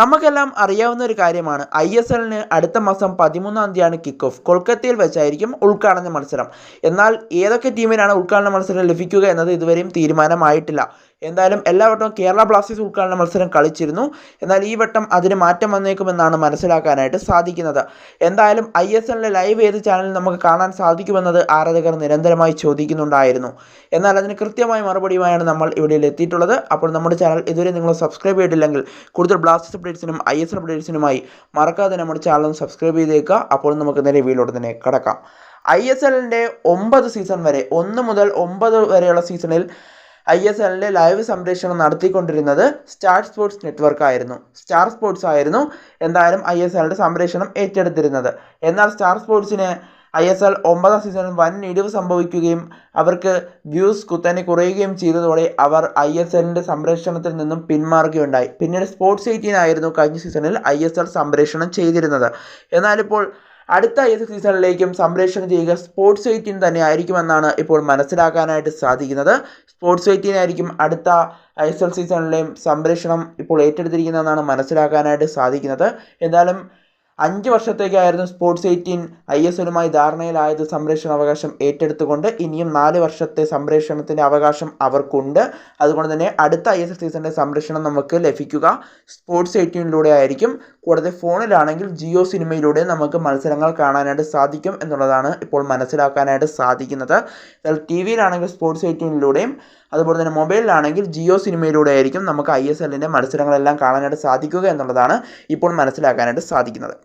നമുക്കെല്ലാം അറിയാവുന്ന ഒരു കാര്യമാണ്. ഐ എസ് എല്ലിന് അടുത്ത മാസം പതിമൂന്നാം തീയതിയാണ് കിക്ക് ഓഫ് കൊൽക്കത്തയിൽ വെച്ചായിരിക്കും ഉദ്ഘാടന മത്സരം. എന്നാൽ ഏതൊക്കെ ടീമിനാണ് ഉദ്ഘാടന മത്സരം ലഭിക്കുക എന്നത് ഇതുവരെയും തീരുമാനമായിട്ടില്ല. എന്തായാലും എല്ലാ വട്ടവും കേരള ബ്ലാസ്റ്റേഴ്സ് ഉൾക്കാടന മത്സരം കളിച്ചിരുന്നു. എന്നാൽ ഈ വട്ടം അതിന് മാറ്റം വന്നേക്കുമെന്നാണ് മനസ്സിലാക്കാനായിട്ട് സാധിക്കുന്നത്. എന്തായാലും ഐ എസ് എല്ലിലെ ലൈവ് ഏത് ചാനലിൽ നമുക്ക് കാണാൻ സാധിക്കുമെന്നത് ആരാധകർ നിരന്തരമായി ചോദിക്കുന്നുണ്ടായിരുന്നു. എന്നാൽ അതിന് കൃത്യമായ മറുപടിയുമായാണ് നമ്മൾ ഇവിടെ എത്തിയിട്ടുള്ളത്. അപ്പോൾ നമ്മുടെ ചാനൽ ഇതുവരെ നിങ്ങൾ സബ്സ്ക്രൈബ് ചെയ്തിട്ടില്ലെങ്കിൽ കൂടുതൽ ബ്ലാസ്റ്റേഴ്സ് അപ്ഡേറ്റ്സിനും ഐ എസ് എൽ അപ്ഡേറ്റ്സിനുമായി മറക്കാതെ നമ്മുടെ ചാനൽ സബ്സ്ക്രൈബ് ചെയ്തേക്കുക. അപ്പോൾ നമുക്ക് നേരെ വീഡിയോട് തന്നെ കിടക്കാം. ഐ എസ് എല്ലിന്റെ ഒമ്പത് സീസൺ വരെ ഒന്ന് മുതൽ ഒമ്പത് വരെയുള്ള സീസണിൽ ഐ എസ് എല്ലിന്റെ ലൈവ് സംപ്രേഷണം നടത്തിക്കൊണ്ടിരുന്നത് സ്റ്റാർ സ്പോർട്സ് നെറ്റ്വർക്ക് ആയിരുന്നു. സ്റ്റാർ സ്പോർട്സ് ആയിരുന്നു എന്തായാലും ഐ എസ് എല്ലിന്റെ സംപ്രേഷണം ഏറ്റെടുത്തിരുന്നത്. എന്നാൽ സ്റ്റാർ സ്പോർട്സിന് ഐ എസ് എൽ ഒമ്പതാം സീസണിൽ വൻ ഇടിവ് സംഭവിക്കുകയും അവർക്ക് വ്യൂസ് കുത്തനെ കുറയുകയും ചെയ്തതോടെ അവർ ഐ എസ് എല്ലിന്റെ സംപ്രേഷണത്തിൽ നിന്നും പിന്മാറുകയുണ്ടായി. പിന്നീട് സ്പോർട്സ് എയ്റ്റീൻ ആയിരുന്നു കഴിഞ്ഞ സീസണിൽ ഐ എസ് എൽ സംപ്രേഷണം ചെയ്തിരുന്നത്. എന്നാലിപ്പോൾ അടുത്ത ഏത് സീസണിലേക്കും സംപ്രേഷണം ചെയ്യുക സ്പോർട്സ് എയ്റ്റീൻ തന്നെ ആയിരിക്കുമെന്നാണ് ഇപ്പോൾ മനസ്സിലാക്കാനായിട്ട് സാധിക്കുന്നത്. സ്പോർട്സ് എയ്റ്റീൻ അടുത്ത ഐ എസ് എൽ സീസണിലെയും സംപ്രേഷണം ഇപ്പോൾ ഏറ്റെടുത്തിരിക്കുന്നതെന്നാണ് മനസ്സിലാക്കാനായിട്ട് സാധിക്കുന്നത്. എന്തായാലും അഞ്ച് വർഷത്തേക്കായിരുന്നു സ്പോർട്സ് എയ്റ്റീൻ ഐ എസ് എല്ലുമായി ധാരണയിലായത് സംപ്രേഷണ അവകാശം ഏറ്റെടുത്തുകൊണ്ട്. ഇനിയും നാല് വർഷത്തെ സംപ്രേഷണത്തിന്റെ അവകാശം അവർക്കുണ്ട്. അതുകൊണ്ട് തന്നെ അടുത്ത ഐ എസ് എൽ സീസണിന്റെ സംരക്ഷണം നമുക്ക് ലഭിക്കുക. സ്പോർട്സ് എയ്റ്റീനിലൂടെ ആയിരിക്കും. കൂടാതെ ഫോണിലാണെങ്കിൽ ജിയോ സിനിമയിലൂടെ നമുക്ക് മത്സരങ്ങൾ കാണാനായിട്ട് സാധിക്കും എന്നുള്ളതാണ് ഇപ്പോൾ മനസ്സിലാക്കാനായിട്ട് സാധിക്കുന്നത്. ടി വിയിലാണെങ്കിൽ സ്പോർട്സ് എയ്റ്റീനിലൂടെയും അതുപോലെ തന്നെ മൊബൈലിലാണെങ്കിൽ ജിയോ സിനിമയിലൂടെ ആയിരിക്കും നമുക്ക് ഐ എസ് എല്ലിന്റെ മത്സരങ്ങളെല്ലാം കാണാനായിട്ട് സാധിക്കുക എന്നുള്ളതാണ് ഇപ്പോൾ മനസ്സിലാക്കാനായിട്ട് സാധിക്കുന്നത്.